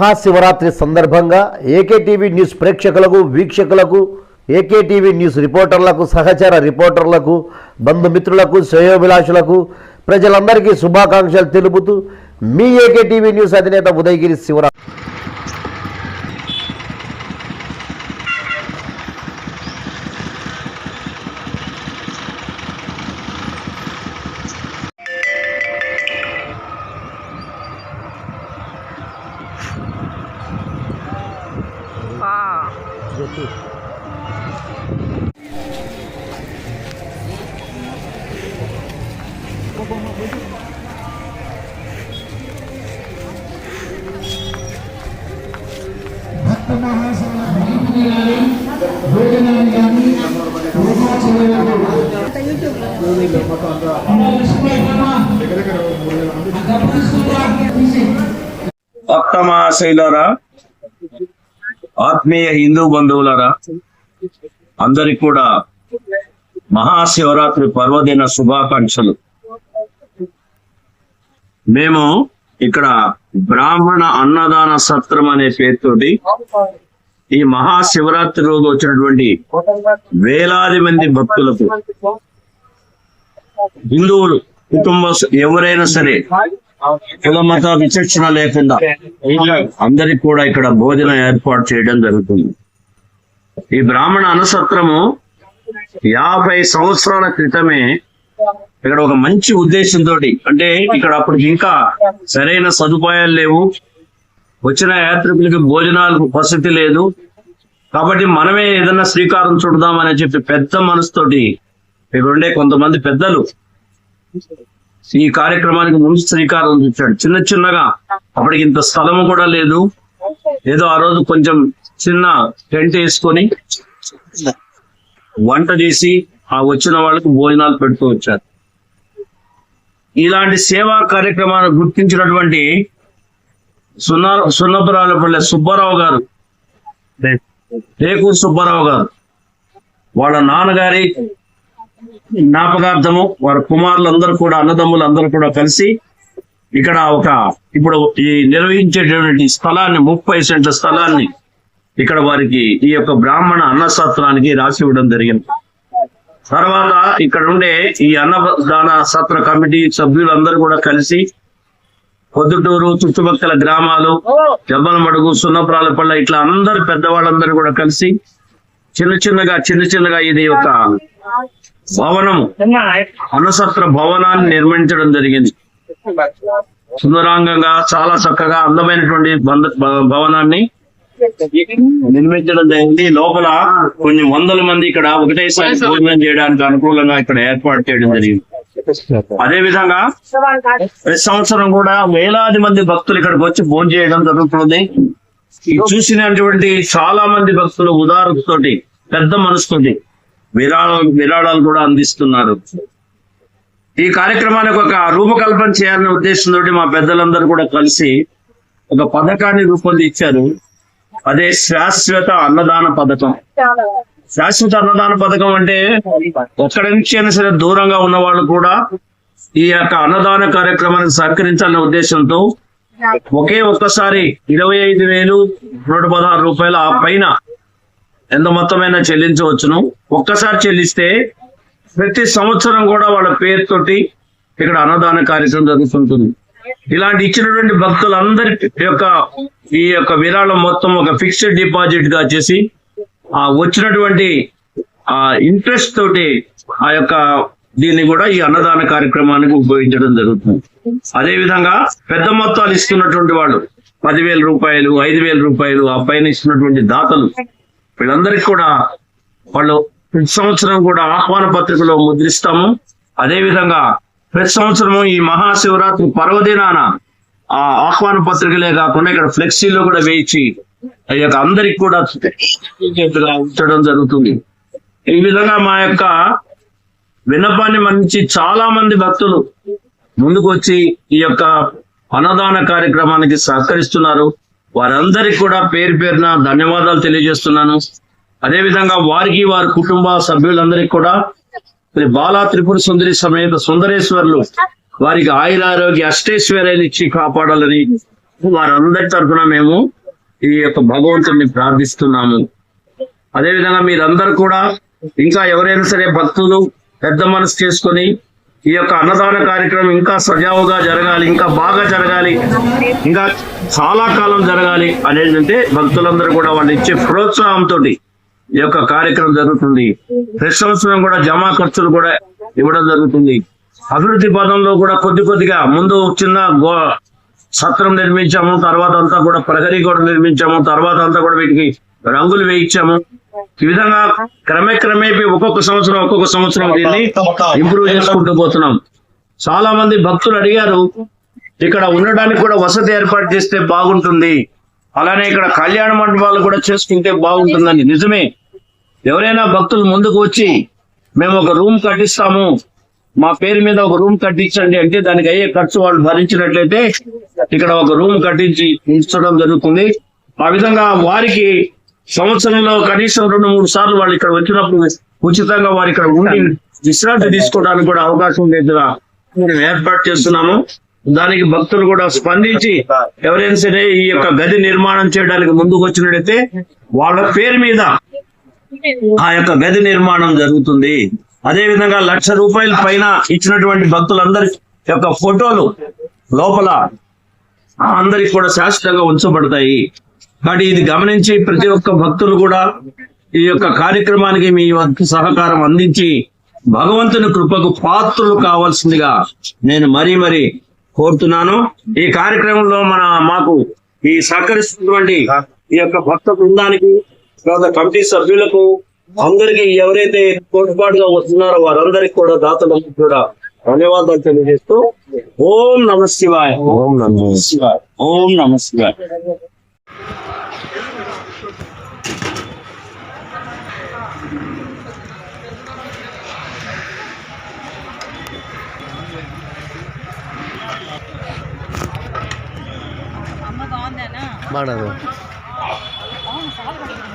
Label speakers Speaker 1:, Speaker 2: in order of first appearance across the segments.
Speaker 1: మహాశివరాత్రి సందర్భంగా AKTV news ప్రేక్షకులకు వీక్షకులకు ఏకేటీవీ న్యూస్ రిపోర్టర్లకు సహచర రిపోర్టర్లకు బంధుమిత్రులకు శ్రేయోభిలాషులకు ప్రజలందరికీ శుభాకాంక్షలు తెలుపుతూ మీ ఏకేటీవీ న్యూస్ అధినేత ఉదయగిరి శివరాత్రి.
Speaker 2: భక్త మహాశివుల భక్తులు
Speaker 3: ఆత్మీయ హిందూ బంధువులరా అందరికి కూడా మహాశివరాత్రి పర్వదిన శుభాకాంక్షలు. మేము ఇక్కడ బ్రాహ్మణ అన్నదాన సత్రం అనే పేరుతోటి ఈ మహాశివరాత్రి రోజు వచ్చినటువంటి వేలాది మంది భక్తులకు హిందువులు కుటుంబ ఎవరైనా సరే విచక్షణ లేకుండా అందరికి కూడా ఇక్కడ భోజనం ఏర్పాటు చేయడం జరుగుతుంది. ఈ బ్రాహ్మణ అనుసత్రము యాభై సంవత్సరాల క్రితమే ఇక్కడ ఒక మంచి ఉద్దేశంతో అంటే ఇక్కడ అప్పుడు ఇంకా సరైన సదుపాయాలు లేవు. వచ్చిన యాత్రికులకి భోజనాలకు వసతి లేదు. కాబట్టి మనమే ఏదైనా శ్రీకారం చుడదామని చెప్పి పెద్ద మనసుతోటి ఇక్కడ ఉండే కొంతమంది పెద్దలు ఈ కార్యక్రమానికి ముందు శ్రీకారం చుట్టాడు. చిన్న చిన్నగా అప్పటికి ఇంత స్థలము కూడా లేదు. ఏదో ఆ రోజు కొంచెం చిన్న టెంట్ వేసుకొని వంట చేసి ఆ వచ్చిన వాళ్ళకి భోజనాలు పెడుతూ వచ్చారు. ఇలాంటి సేవా కార్యక్రమాన్ని గుర్తించినటువంటి సున్న సున్నపురాలపల్లె సుబ్బారావు గారు రేకూరు సుబ్బారావు గారు వాళ్ళ నాన్నగారి జ్ఞాపకార్థము వారి కుమారులందరూ కూడా అన్నదమ్ములు అందరూ కూడా కలిసి ఇక్కడ ఒక ఇప్పుడు ఈ నిర్వహించేటటువంటి స్థలాన్ని ముప్పై సెంట్ల స్థలాన్ని ఇక్కడ వారికి ఈ యొక్క బ్రాహ్మణ అన్నసత్రానికి రాసి ఇవ్వడం జరిగింది. తర్వాత ఇక్కడ ఉండే ఈ అన్నదాన సత్ర కమిటీ సభ్యులందరూ కూడా కలిసి పొద్దుటూరు చుట్టుపక్కల గ్రామాలు జబ్బలమడుగు సున్నపురాలపల్ల ఇట్లా అందరు పెద్దవాళ్ళందరూ కూడా కలిసి చిన్న చిన్నగా చిన్న చిన్నగా ఇది ఒక భవనము. అనుసత్ర భవనాన్ని నిర్మించడం జరిగింది. సుందరాంగంగా చాలా చక్కగా అందమైనటువంటి బంద- భవనాన్ని నిర్మించడం జరిగింది. లోపల కొన్ని వందల మంది ఇక్కడ ఒకటేసారి భోజనం చేయడానికి అనుకూలంగా ఇక్కడ ఏర్పాటు చేయడం జరిగింది. అదే విధంగా ప్రతి సంవత్సరం కూడా వేలాది మంది భక్తులు ఇక్కడికి వచ్చి భోజనం చేయడం జరుగుతుంది. చూసినటువంటి చాలా మంది భక్తులు ఉదారతతోటి పెద్ద మనసుతోటి విరాళాలు విరాళాలు కూడా అందిస్తున్నారు. ఈ కార్యక్రమానికి ఒక రూపకల్పన చేయాలనే ఉద్దేశంతో మా పెద్దలందరూ కూడా కలిసి ఒక పథకాన్ని రూపొందించారు. అదే శాశ్వత అన్నదాన పథకం. శాశ్వత అన్నదాన పథకం అంటే ఎక్కడి నుంచి అయినా సరే దూరంగా ఉన్న వాళ్ళు కూడా ఈ యొక్క అన్నదాన కార్యక్రమానికి సహకరించాలనే ఉద్దేశంతో ఒకే ఒక్కసారి ఇరవై ఐదు వేలు నూట పదహారు రూపాయల పైన ఎంత మొత్తమైనా చెల్లించవచ్చును. ఒక్కసారి చెల్లిస్తే ప్రతి సంవత్సరం కూడా వాళ్ళ పేరుతోటి ఇక్కడ అన్నదాన కార్యక్రమం జరుగుతుంటుంది. ఇలాంటి ఇచ్చినటువంటి భక్తులందరి యొక్క ఈ యొక్క విరాళం మొత్తం ఒక ఫిక్స్డ్ డిపాజిట్గా చేసి ఆ వచ్చినటువంటి ఆ ఇంట్రెస్ట్ తోటి ఆ యొక్క దీన్ని కూడా ఈ అన్నదాన కార్యక్రమానికి ఉపయోగించడం జరుగుతుంది. అదే విధంగా పెద్ద మొత్తాలు ఇస్తున్నటువంటి వాళ్ళు పదివేల రూపాయలు ఐదు వేల రూపాయలు ఆ పైన ఇస్తున్నటువంటి దాతలు వీళ్ళందరికీ కూడా వాళ్ళు ప్రతి సంవత్సరం కూడా ఆహ్వాన పత్రికలో ముద్రిస్తాము. అదే విధంగా ప్రతి సంవత్సరము ఈ మహాశివరాత్రి పర్వదినాన ఆ ఆహ్వాన పత్రికలే కాకుండా ఇక్కడ ఫ్లెక్సీలో కూడా వేయించి ఆ యొక్క అందరికి కూడా ఉంచడం జరుగుతుంది. ఈ విధంగా మా యొక్క విన్నపాన్ని మంచి చాలా మంది భక్తులు ముందుకు వచ్చి ఈ యొక్క అన్నదాన కార్యక్రమానికి సహకరిస్తున్నారు. వారందరికి కూడా పేరు పేరున ధన్యవాదాలు తెలియజేస్తున్నాను. అదే విధంగా వారికి వారి కుటుంబ సభ్యులందరికీ కూడా శ్రీ బాలా త్రిపుర సుందరి సమేత సుందరేశ్వర్లు వారికి ఆయుర ఆరోగ్య అష్టైశ్వర్యాలు ఇచ్చి కాపాడాలని వారందరి తరఫున మేము ఈ యొక్క భగవంతుని ప్రార్థిస్తున్నాము. అదే విధంగా మీరందరూ కూడా ఇంకా ఎవరైనా సరే భక్తులు పెద్ద మనసు చేసుకొని ఈ యొక్క అన్నదాన కార్యక్రమం ఇంకా సజావుగా జరగాలి ఇంకా బాగా జరగాలి ఇంకా చాలా కాలం జరగాలి అనేది అంటే భక్తులందరూ కూడా వాళ్ళు ఇచ్చే ప్రోత్సాహంతో ఈ యొక్క కార్యక్రమం జరుగుతుంది. ప్రతి సంవత్సరం కూడా జమా ఖర్చులు కూడా ఇవ్వడం జరుగుతుంది. అభివృద్ధి పదంలో కూడా కొద్ది కొద్దిగా ముందు చిన్న గో సత్రం నిర్మించాము తర్వాత అంతా కూడా ప్రహరీ కూడా నిర్మించాము తర్వాత అంతా కూడా వీటికి రంగులు వేయించాము. ఈ విధంగా క్రమేక్రమేపీ ఒక్కొక్క సంవత్సరం ఒక్కొక్క సంవత్సరం దీన్ని ఇంప్రూవ్ చేసుకుంటూ పోతున్నాం. చాలా మంది భక్తులు అడిగారు ఇక్కడ ఉండడానికి కూడా వసతి ఏర్పాటు చేస్తే బాగుంటుంది. అలానే ఇక్కడ కళ్యాణ మండపాలు కూడా చేసుకుంటే బాగుంటుందని. నిజమే. ఎవరైనా భక్తులు ముందుకు వచ్చి మేము ఒక రూమ్ కట్టిస్తాము మా పేరు మీద ఒక రూమ్ కట్టించండి అంటే దానికి అయ్యే ఖర్చు వాళ్ళు భరించినట్లయితే ఇక్కడ ఒక రూమ్ కట్టించి ఉంచడం జరుగుతుంది. ఆ విధంగా వారికి సంవత్సరంలో కనీసం రెండు మూడు సార్లు వాళ్ళు ఇక్కడ వచ్చినప్పుడు ఉచితంగా వారు ఇక్కడ ఉండి విశ్రాంతి తీసుకోవడానికి కూడా అవకాశం ఉండేదిగా మేము ఏర్పాటు చేస్తున్నాము. దానికి భక్తులు కూడా స్పందించి ఎవరైనా సరే ఈ యొక్క గది నిర్మాణం చేయడానికి ముందుకు వచ్చినట్టయితే వాళ్ళ పేరు మీద ఆ యొక్క గది నిర్మాణం జరుగుతుంది. అదే విధంగా లక్ష రూపాయల పైన ఇచ్చినటువంటి భక్తులందరి యొక్క ఫోటోలు లోపల అందరికి కూడా శాశ్వతంగా ఉంచబడతాయి. కాబట్టి ఇది గమనించి ప్రతి ఒక్క భక్తులు కూడా ఈ యొక్క కార్యక్రమానికి మీ సహకారం అందించి భగవంతుని కృపకు పాత్రులు కావాల్సిందిగా నేను మరీ మరీ కోరుతున్నాను. ఈ కార్యక్రమంలో మన మాకు ఈ సహకరిస్తున్నటువంటి ఈ యొక్క భక్త బృందానికి తర్వాత కమిటీ సభ్యులకు అందరికీ ఎవరైతే తోడ్పాటుగా వస్తున్నారో వారందరికీ కూడా దాతలకు కూడా ధన్యవాదాలు తెలియజేస్తూ ఓం నమ శివాయ. ఓం నమ శివాయ. ఓం నమ శివాయ.
Speaker 4: బాగుందేనా
Speaker 1: బాగున్నది
Speaker 4: అవును చాలా పడుతుంది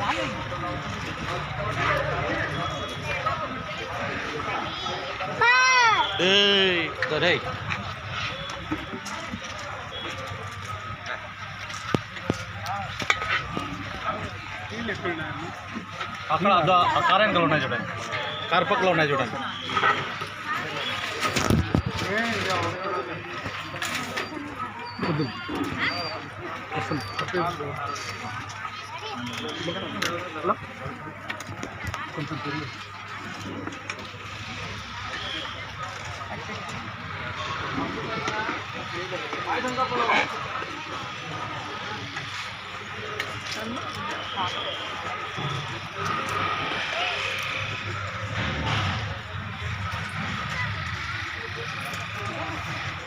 Speaker 4: రాలేదు
Speaker 5: అక్కడ అద్ద- ఆ కార్ వెనకాల ఉన్నాయి చూడండి Betul.
Speaker 4: Kesel. Thank you.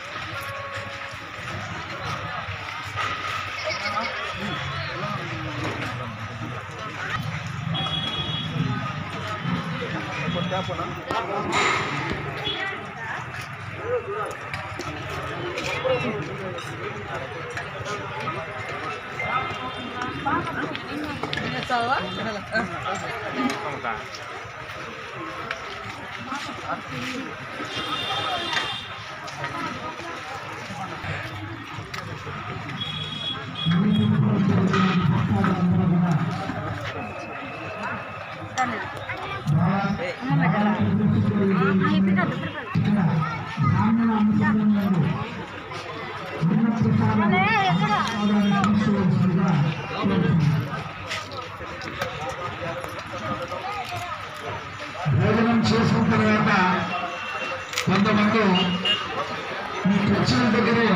Speaker 4: కాదు ఎక్కడ
Speaker 2: భోజనం చేసిన తర్వాత కొంతమంది మీకు వచ్చిన దగ్గరే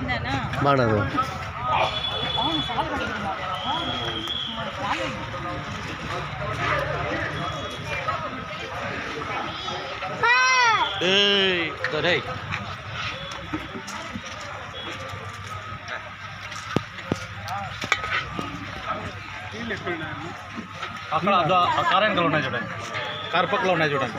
Speaker 4: అమ్మ బాగుందేనా
Speaker 1: బాగున్నది
Speaker 4: అవును సార్ పడుతుందా రాలేదు
Speaker 5: అక్కడ అదో- ఆ కార్ వెనకాల ఉన్నాయి చూడండి కార్ పక్కలో ఉన్నాయి చూడండి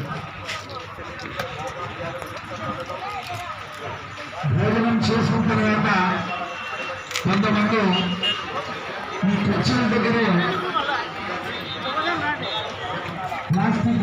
Speaker 2: కొంతమంది మీ కుర్చీల దగ్గర ప్లాస్టిక్